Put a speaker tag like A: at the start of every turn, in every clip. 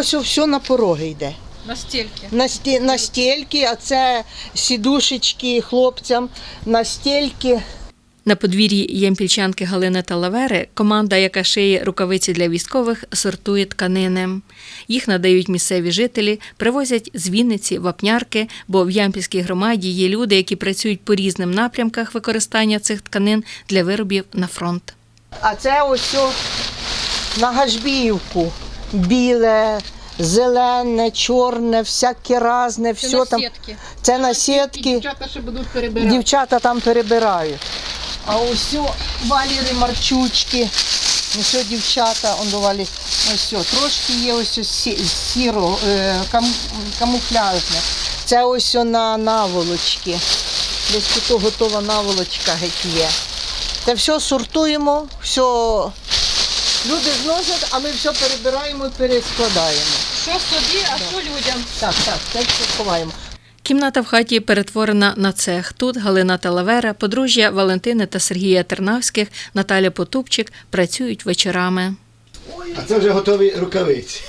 A: ось все на пороги йде.
B: На стільки.
A: На, сті, на стільки, а це сідушечки хлопцям, на стільки.
C: На подвір'ї ямпільчанки Галини Талавери команда, яка шиє рукавиці для військових, сортує тканини. Їх надають місцеві жителі, привозять з Вінниці, Вапнярки, бо в Ямпільській громаді є люди, які працюють по різним напрямках використання цих тканин для виробів на фронт.
A: А це ось на Гашбіївку. Біле, зелене, чорне, всяке різне,
B: Це
A: все
B: на
A: там.
B: сітки.
A: Це на сітки.
B: Дівчата ще будуть перебирати.
A: Дівчата там перебирають. А ось о, валіри марчучки. Ось о, дівчата, он довалі. Ось о, трошки є ось о сі- сіро, е, кам, камуфляжне. Це ось о на наволочки. Десь тут готова наволочка геть є. Це все сортуємо, все люди зносять, а ми все перебираємо і перескладаємо.
B: Що собі, а що людям?
A: Так, так, це все ховаємо.
C: Кімната в хаті перетворена на цех. Тут Галина Талавера, подружжя Валентини та Сергія Тернавських, Наталя Потупчик працюють вечорами.
D: А це вже готові рукавиці.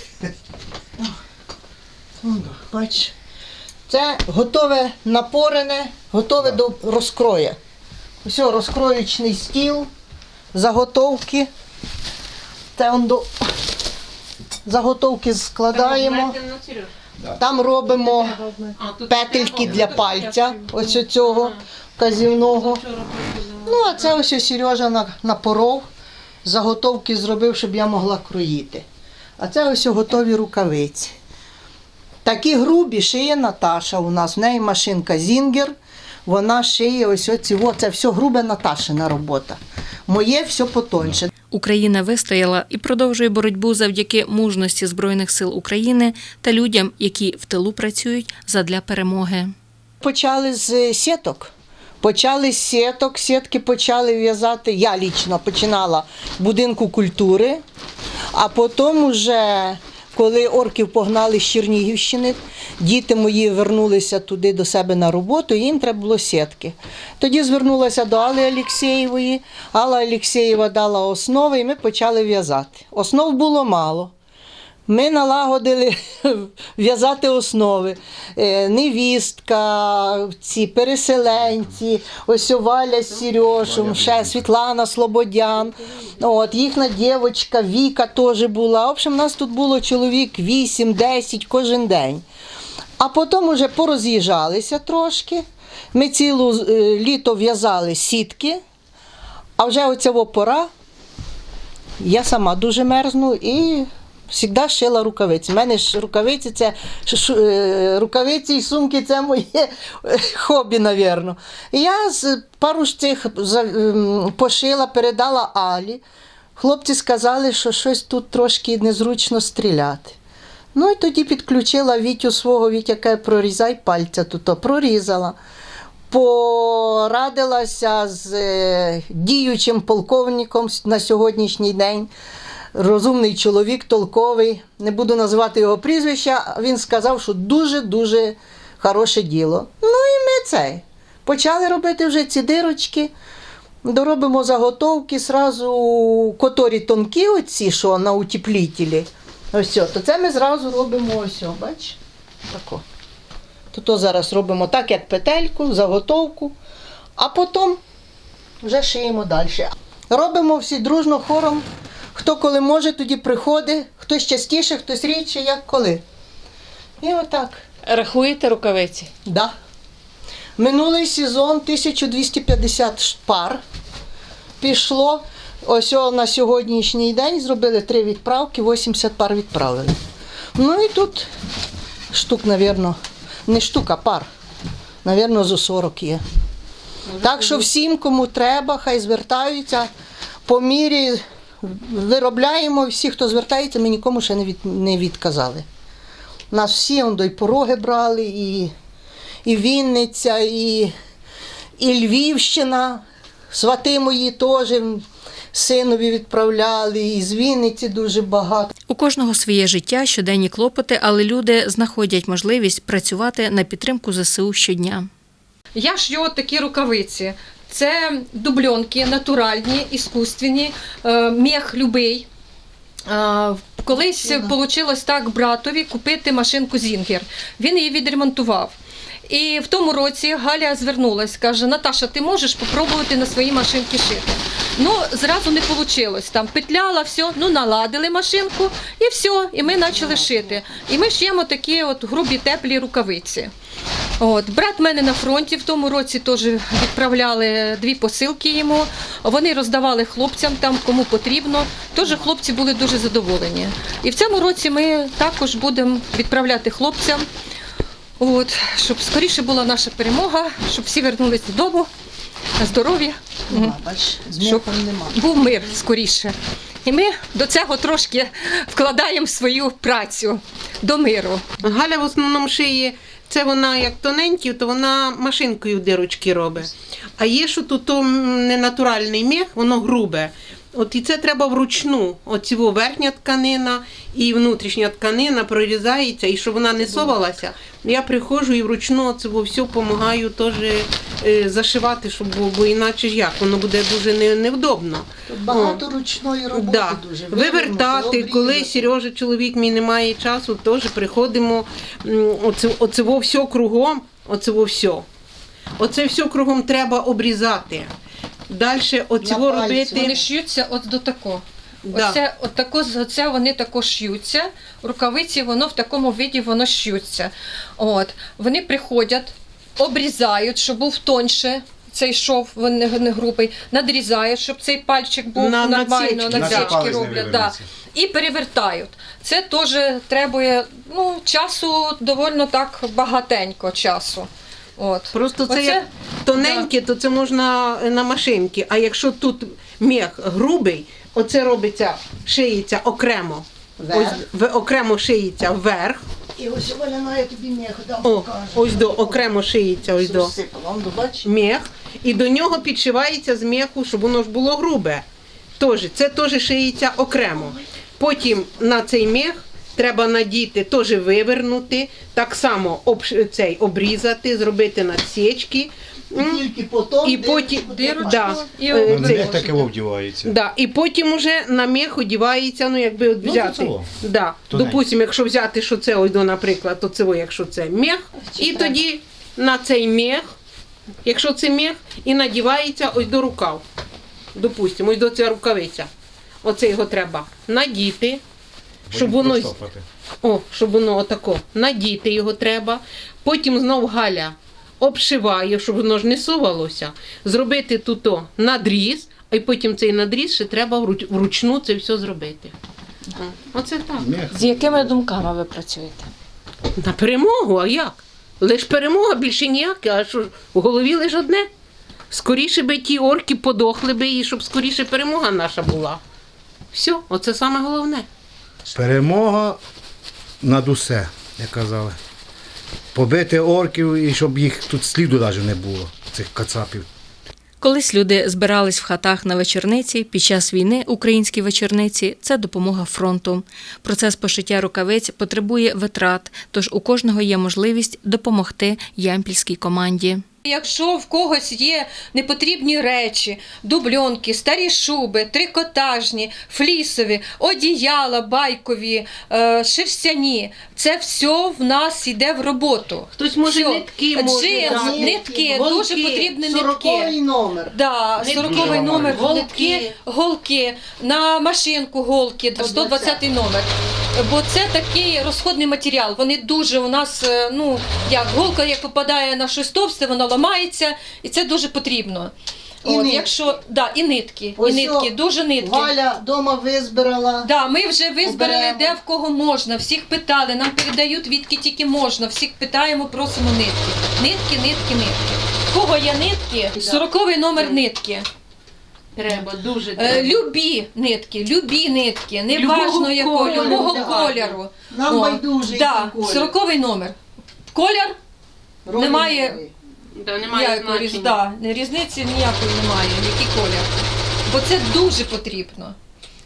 A: Бач, це готове напорене, готове до розкрою. Ось розкроючний стіл, заготовки. Це он до заготовки складаємо. Там робимо петельки для пальця, ось цього казівного. Ну, а це ось Сережа на- напоров, заготовки зробив, щоб я могла кроїти. А це ось готові рукавиці. Такі грубі шиє Наташа у нас. В неї машинка Зінгер. Вона шиє ось оці. О, це все грубе Наташина робота. Моє все потоньше.
C: Україна вистояла і продовжує боротьбу завдяки мужності Збройних сил України та людям, які в тилу працюють задля перемоги.
A: Почали з сіток. Почали з сіток, сітки почали в'язати. Я лічно починала в будинку культури, а потім уже. Коли орків погнали з Чернігівщини, діти мої вернулися туди до себе на роботу, і їм треба було сітки. Тоді звернулася до Алли Алєксєєвої. Алла Алєксєєва дала основи, і ми почали в'язати. Основ було мало. Ми налагодили в'язати основи. Е, Невістка, ці переселенці, ось Валя з Сережем, ще Світлана Слободян. От, їхня дівчинка Віка теж була. В общем, нас тут було чоловік 8-10 кожен день. А потім вже пороз'їжджалися трошки. Ми цілу е, літо в'язали сітки, а вже оця пора я сама дуже мерзну і завжди шила рукавиці. У мене ж рукавиці це е, рукавиці і сумки це моє е, хобі, навірно. Я з пару ж цих пошила, передала Алі. Хлопці сказали, що щось тут трошки незручно стріляти. Ну і тоді підключила Вітю свого, Вітя каже, прорізай пальця тут, прорізала. Порадилася з е, діючим полковником на сьогоднішній день. Розумний чоловік, толковий. Не буду називати його прізвища. Він сказав, що дуже-дуже хороше діло. Ну і ми це. Почали робити вже ці дирочки. Доробимо заготовки, зразу которі тонкі, оці, що на утеплітелі. Ось, то це ми зразу робимо ось, бач? Тако. То, то зараз робимо так, як петельку, заготовку, а потім вже шиємо далі. Робимо всі дружно хором. Хто коли може, тоді приходить, хтось частіше, хтось рідше, як коли. І отак.
B: Рахуєте рукавиці?
A: Да. Минулий сезон 1250 пар пішло. Ось на сьогоднішній день зробили три відправки, 80 пар відправили. Ну і тут штук, напевно, не штука, пар. Навірно, зо 40 є. Так що всім, кому треба, хай звертаються. По мірі виробляємо, всі, хто звертається, ми нікому ще не, від, не відказали. Нас всі он, до й пороги брали, і, і Вінниця, і, і Львівщина. Свати мої теж синові відправляли, і з Вінниці дуже багато.
C: У кожного своє життя, щоденні клопоти, але люди знаходять можливість працювати на підтримку ЗСУ щодня.
B: Я шью от такі рукавиці. Це дубльонки натуральні, іскусственні, е, мех любий. Колись вийшло так братові купити машинку Зінгер. Він її відремонтував. І в тому році Галя звернулась, каже: Наташа, ти можеш спробувати на своїй машинці шити. Ну, зразу не вийшло. Там петляла, все, ну наладили машинку і все, і ми почали шити. І ми шиємо такі от грубі теплі рукавиці. От, брат мене на фронті в тому році теж відправляли дві посилки йому. Вони роздавали хлопцям там, кому потрібно. Теж хлопці були дуже задоволені. І в цьому році ми також будемо відправляти хлопцям, от, щоб скоріше була наша перемога, щоб всі вернулись додому,
A: бач,
B: Щоб
A: нема.
B: був мир скоріше. І ми до цього трошки вкладаємо свою працю до миру.
E: Галя в основному шиє, це вона як тоненькі, то вона машинкою дирочки робить. А є, що тут то ненатуральний мех, воно грубе. От і це треба вручну. Во верхня тканина і внутрішня тканина прорізається, і щоб вона не совалася. Я приходжу і вручну во все допомагаю теж е, зашивати, щоб бо, іначе ж як, воно буде дуже невдобно.
A: Багато ручної роботи
E: Да.
A: дуже.
E: Вивертати, коли. Сережа, чоловік мій не має часу, теж приходимо. Оце, оце все кругом, оце все. Оце все кругом треба обрізати. Далі во
A: пальці.
E: робити.
B: Вони ш'ються от до тако.
E: Да.
B: Оце, от тако, оце вони тако ш'ються. Рукавиці воно в такому виді воно ш'ються. От. Вони приходять, обрізають, щоб був тоньше. Цей шов він не, не грубий, надрізають, щоб цей пальчик був
E: На- на
B: нормально,
E: цечки.
B: на
E: Наче
B: цечки
F: палець не
B: роблять. Да.
F: вивернеться.
B: І перевертають. Це теж требує ну, часу доволі так багатенько часу. От.
E: Просто це
B: Оце-
E: як тоненьке, то це можна на машинки. А якщо тут мех грубий, оце робиться, шиється окремо.
A: Вверх.
E: Ось в- окремо шиється вверх.
A: І ось Валяна, я тобі м'яко дам,
E: О,
A: покажу.
E: ось до окремо шиється, ось до.
A: Розсипала, он, бач?
E: мех, і до нього підшивається з меху, щоб воно ж було грубе. Тож, це теж шиється окремо. Потім на цей мех треба надіти, теж вивернути, так само обш- цей, обрізати, зробити надсічки.
A: Тільки потім
E: І потім, да,
B: і обрізати.
F: таке вовдівається.
E: Да, і потім уже на мех одівається, ну якби от
F: Ну,
E: взяти.
F: цього.
E: да.
F: Тоненько.
E: Допустимо, якщо взяти, що це ось до, наприклад, то це, о, якщо це мех, і тоді на цей мех, якщо це мех, і надівається ось до рукав. Допустимо, ось до ця рукавиця. Оце його треба надіти, щоб воно, о, щоб воно отако, надіти його треба. Потім знов Галя обшиває, щоб воно ж не совалося. Зробити тут надріз, а потім цей надріз ще треба вруч- вручну це все зробити. Оце так.
G: З якими думками ви працюєте?
E: На перемогу, а як? Лиш перемога, більше ніяка, а що в голові лише одне. Скоріше би ті орки подохли би і щоб скоріше перемога наша була. Все, оце саме головне.
F: Перемога над усе, як казали. Побити орків і щоб їх тут сліду навіть не було, цих кацапів.
C: Колись люди збирались в хатах на вечорниці. Під час війни українські вечорниці це допомога фронту. Процес пошиття рукавиць потребує витрат, тож у кожного є можливість допомогти ямпільській команді.
B: Якщо в когось є непотрібні речі, дубльонки, старі шуби, трикотажні, флісові, одіяла, байкові, е, шерстяні, це все в нас йде в роботу.
E: Хтось може
B: Всьо.
E: нитки може
B: Джинс,
E: дати.
B: нитки,
E: голки,
B: дуже потрібні нитки.
A: Сороковий номер.
B: Да,
E: Нитки.
B: 40 номер,
E: Голки.
B: нитки, голки, на машинку голки, 120 номер. Бо це такий розходний матеріал. Вони дуже у нас, е, ну як голка, як попадає на щось товсте, вона ламається, і це дуже потрібно.
A: І
B: От,
A: нитки.
B: якщо, да, і нитки,
A: Ось
B: і нитки,
A: о,
B: дуже нитки.
A: Валя вдома визбирала.
B: Да, ми вже визбирали,
A: Оберемо.
B: де в кого можна, всіх питали, нам передають відки тільки можна, всіх питаємо, просимо нитки. Нитки, нитки, нитки. В кого є нитки? 40 номер нитки.
E: Треба, дуже
B: Е,
E: треба.
B: Любі нитки, любі нитки, не
E: Любого
B: важно якого,
E: кольору,
B: любого
A: да.
B: кольору.
A: Нам
B: О,
A: байдуже,
B: да,
A: колір.
B: 40 номер. Колір немає.
A: нові.
E: Да, немає
B: ніякої різ-
E: значення.
B: да, різниці ніякої немає, який колір. Бо це дуже потрібно.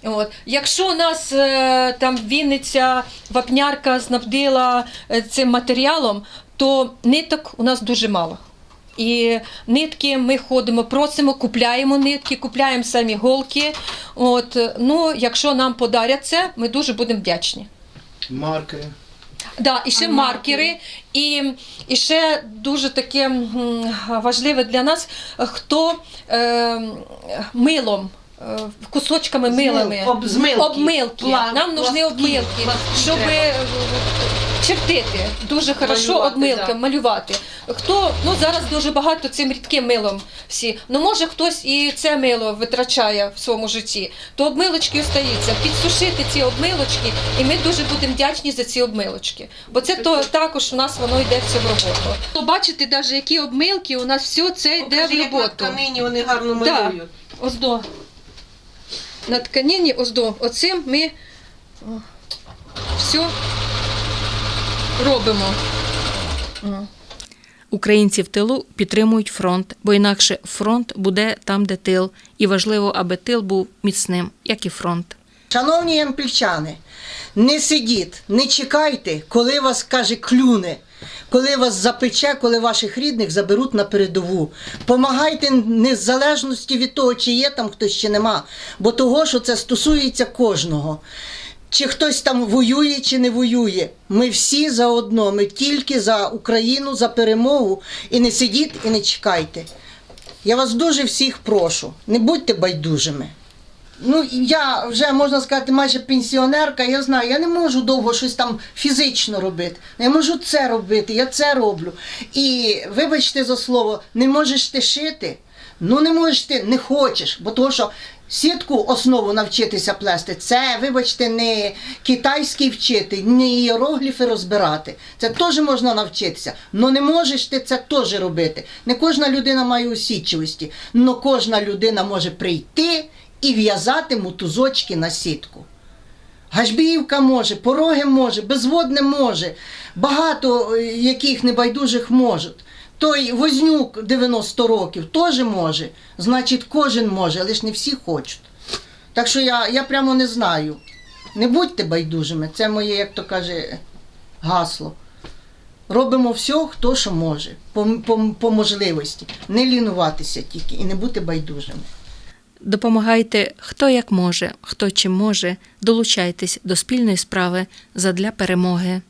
B: От. Якщо нас е, там Вінниця, вапнярка снабдила е, цим матеріалом, то ниток у нас дуже мало. І нитки ми ходимо, просимо, купляємо нитки, купляємо самі голки. От, е, ну, якщо нам подарять це, ми дуже будемо вдячні.
F: Маркери.
B: Да, і ще маркери, і, і ще дуже таке важливе для нас, хто е, милом. е, Кусочками милими,
E: об-
B: обмилки. Нам нужні обмилки, щоб е, чертити. Дуже хорошо
E: Малювати,
B: обмилки,
E: да.
B: малювати. Хто ну зараз дуже багато цим рідким милом всі. Ну може хтось і це мило витрачає в своєму житті, то обмилочки остаються. Підсушити ці обмилочки, і ми дуже будемо вдячні за ці обмилочки. Бо це то також у нас воно йде все в роботу. То бачите, навіть які обмилки, у нас все це йде
E: Покажи,
B: в
E: як на
B: роботу.
E: тканині вони гарно
B: Да.
E: малюють.
B: Ось до. На тканині, ось до. Оцим ми все робимо.
C: Українці в тилу підтримують фронт, бо інакше фронт буде там, де тил, і важливо, аби тил був міцним, як і фронт.
A: Шановні ямпільчани, не сидіть, не чекайте, коли вас каже клюне, коли вас запече, коли ваших рідних заберуть на передову. Помагайте незалежності від того, чи є там хтось чи нема, бо того, що це стосується кожного. Чи хтось там воює, чи не воює. Ми всі заодно, ми тільки за Україну, за перемогу. І не сидіть, і не чекайте. Я вас дуже всіх прошу, не будьте байдужими. Ну, я вже можна сказати, майже пенсіонерка. Я знаю, я не можу довго щось там фізично робити. Я можу це робити, я це роблю. І вибачте за слово, не можеш ти шити. Ну не можеш ти, не хочеш, бо того, що сітку основу навчитися плести, це, вибачте, не китайський вчити, не іерогліфи розбирати. Це теж можна навчитися. Ну не можеш ти це теж робити. Не кожна людина має усідчивості, але кожна людина може прийти і в'язати мотузочки на сітку. Гашбіївка може, пороги може, безводне може, багато е, яких небайдужих можуть. Той Вознюк 90 років теж може. Значить, кожен може, але ж не всі хочуть. Так що я, я прямо не знаю. Не будьте байдужими, це моє, як то каже, гасло. Робимо все, хто що може, по, по, по можливості. Не лінуватися тільки і не бути байдужими.
C: Допомагайте хто як може, хто чим може, долучайтесь до спільної справи задля перемоги.